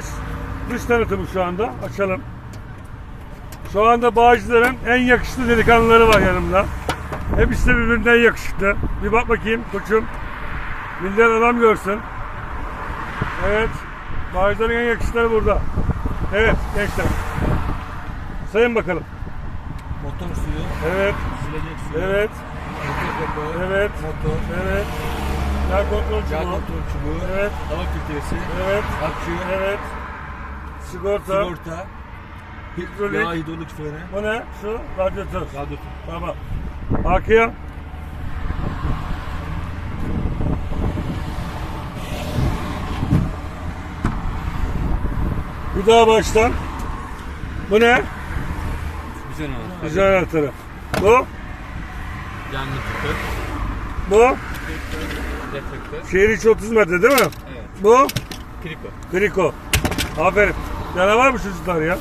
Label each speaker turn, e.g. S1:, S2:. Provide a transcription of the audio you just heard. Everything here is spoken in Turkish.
S1: Araç dış tanıtımı şu anda. Açalım. Şu anda Bağcılar'ın en yakışıklı delikanlıları var yanımda. Hepsi de birbirinden yakışıklı. Bir bak bakayım koçum. Millet adam görsün. Evet. Bağcılar'ın en yakışıklıları burada. Evet gençler. Sayın bakalım.
S2: Motor suyu,
S1: Evet.
S2: silecek suyu,
S1: Evet.
S2: motor,
S1: Evet.
S2: motor,
S1: Evet. Yağ kontrol
S2: yağ
S1: çubuğu.
S2: kontrol çubuğu,
S1: Evet.
S2: hava filtresi,
S1: Evet.
S2: akü,
S1: Evet. Sigorta.
S2: sigorta,
S1: Hidrolik.
S2: yağ hidrolik freni,
S1: Bu ne? Şu radyatör.
S2: radyatör.
S1: Tamam. Arkaya. Bir daha baştan. Bu ne?
S2: Güzel anahtar.
S1: Güzel anahtarı. Bu?
S2: Yanlı tıkır,
S1: Bu?
S2: Reflektör,
S1: Şehir içi 30 metre değil mi?
S2: evet,
S1: Bu?
S2: kriko.
S1: Kriko. Aferin. Canavar mı çocuklar ya?